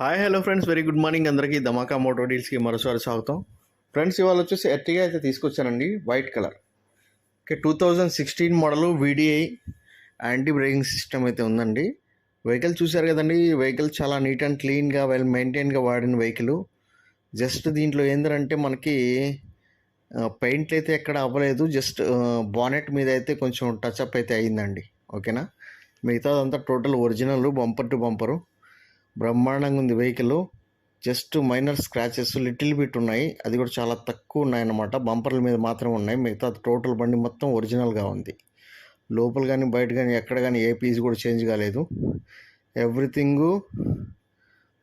Hi hello friends very good morning అందరికీ ధమాకా Moto డీల్స్కి మరోసారి స్వాగతం. ఫ్రెండ్స్ ఇవాళ వచ్చేసి ఎర్టిగా అయితే తీసుకొచ్చానండి white colour okay two thousand sixteen model VDI anti braking system అయితే ఉందండి. వెహికల్ చూశారు కదండి వెహికల్ చాలా నీట్ అండ్ క్లీన్గా వెల్ మెయింటైన్గా వాడిన వెహికల్ జస్ట్ దీంట్లో ఏంటంటే మనకి పెయింట్లు అయితే ఎక్కడ అవ్వలేదు. జస్ట్ బానెట్ మీద అయితే కొంచెం టచ్అప్ అయితే అయ్యిందండి ఓకేనా మిగతాదంతా total original bumper to bumper బ్రహ్మాండంగా ఉంది vehicle. Just minor scratches little bit ఉన్నాయి. అది కూడా చాలా తక్కువ ఉన్నాయన్నమాట. బంపర్ల మీద మాత్రం ఉన్నాయి. మిగతా టోటల్ బండి మొత్తం ఒరిజినల్గా ఉంది. లోపల కానీ బయట కానీ ఎక్కడ కానీ ఏ పీస్ కూడా చేంజ్ కాలేదు. ఎవ్రీథింగ్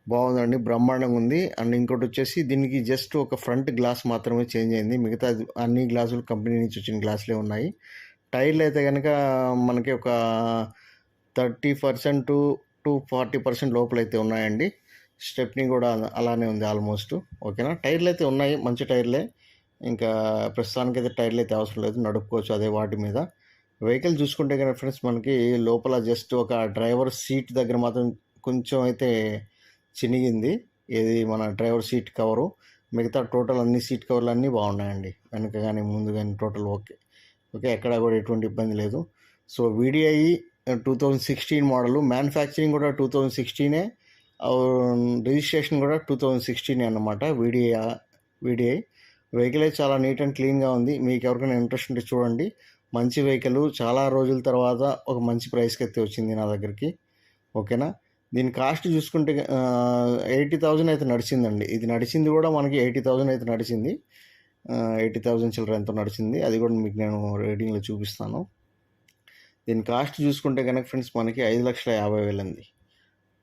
బాగుందండి. బ్రహ్మాండంగా ఉంది. అండ్ ఇంకోటి వచ్చేసి దీనికి జస్ట్ ఒక ఫ్రంట్ గ్లాస్ మాత్రమే చేంజ్ అయింది. మిగతా అన్ని గ్లాసులు కంపెనీ నుంచి వచ్చిన గ్లాసులే ఉన్నాయి. టైర్లు అయితే కనుక మనకి ఒక thirty percent to forty percent లోపల అయితే ఉన్నాయండి. స్టెప్ని కూడా అలానే ఉంది ఆల్మోస్ట్. ఓకేనా? టైర్లు అయితే ఉన్నాయి మంచి టైర్లే. ఇంకా ప్రస్తుతానికి అయితే టైర్లు అయితే అవసరం లేదు నడుపుకోవచ్చు అదే వాటి మీద. వెహికల్ చూసుకుంటే కనుక ఫ్రెండ్స్ మనకి లోపల జస్ట్ ఒక డ్రైవర్ సీట్ దగ్గర మాత్రం కొంచెం అయితే చినిగింది. ఇది మన డ్రైవర్ సీట్ కవరు. మిగతా టోటల్ అన్ని సీట్ కవర్లు అన్నీ బాగున్నాయండి. వెనక కానీ ముందు కానీ టోటల్ ఓకే. ఓకే ఎక్కడ కూడా ఎటువంటి ఇబ్బంది లేదు. So VDI two thousand sixteen model manufacturing కూడా టూ థౌజండ్ సిక్స్టీనే రిజిస్ట్రేషన్ కూడా టూ థౌజండ్ సిక్స్టీనే అనమాట వీడిఐ వీడిఐ వెహికలే చాలా నీట్ అండ్ క్లీన్గా ఉంది. మీకు ఎవరికైనా ఇంట్రెస్ట్ ఉంటే చూడండి. మంచి వెహికల్ చాలా రోజుల తర్వాత ఒక మంచి ప్రైస్కి అయితే వచ్చింది నా దగ్గరికి. ఓకేనా? దీని కాస్ట్ చూసుకుంటే ఎయిటీ థౌజండ్ అయితే నడిచిందండి. ఇది నడిచింది కూడా మనకి ఎయిటీ థౌజండ్ అయితే నడిచింది. ఎయిటీ థౌజండ్ చిల్లర ఎంతో నడిచింది. అది కూడా మీకు నేను రేటింగ్లో చూపిస్తాను. దీని కాస్ట్ చూసుకుంటే కనుక ఫ్రెండ్స్ మనకి ఐదు లక్షల యాభై వేలు ఉంది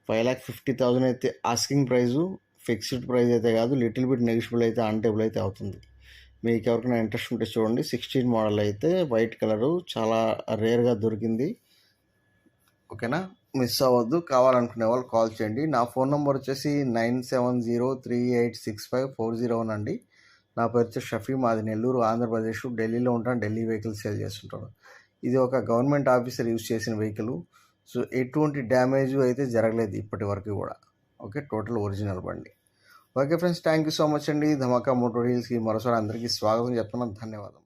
ఫైవ్ ల్యాక్ ఫిఫ్టీ థౌజండ్ అయితే ఆస్కింగ్ ప్రైజు ఫిక్స్డ్ ప్రైస్ అయితే కాదు లిటిల్ బిట్ నెగిషియబుల్ అయితే ఆన్ టేబుల్ అయితే అవుతుంది. మీకు ఎవరికైనా ఇంట్రెస్ట్ ఉంటే చూడండి. సిక్స్టీన్ మోడల్ అయితే వైట్ కలరు చాలా రేర్గా దొరికింది. ఓకేనా? మిస్ అవ్వద్దు. కావాలనుకునే వాళ్ళు కాల్ చేయండి. నా ఫోన్ నెంబర్ వచ్చేసి nine seven zero three eight six five four zero one అండి. నా పేరు వచ్చి షఫీ. మాది నెల్లూరు ఆంధ్రప్రదేశ్. ఢిల్లీలో ఉంటాను. ఢిల్లీ వెహికల్ సేల్ చేస్తుంటాను. ఇది ఒక గవర్నమెంట్ ఆఫీసర్ యూజ్ చేసిన వెహికల్. సో ఎటువంటి డ్యామేజ్ అయితే జరగలేదు ఇప్పటి వరకు కూడా. ఓకే టోటల్ ఒరిజినల్ బండి. Okay friends thank you so much అండి. ధమాకా మోటో డీల్స్కి మరోసారి అందరికీ స్వాగతం చెప్తున్నాను ధన్యవాదం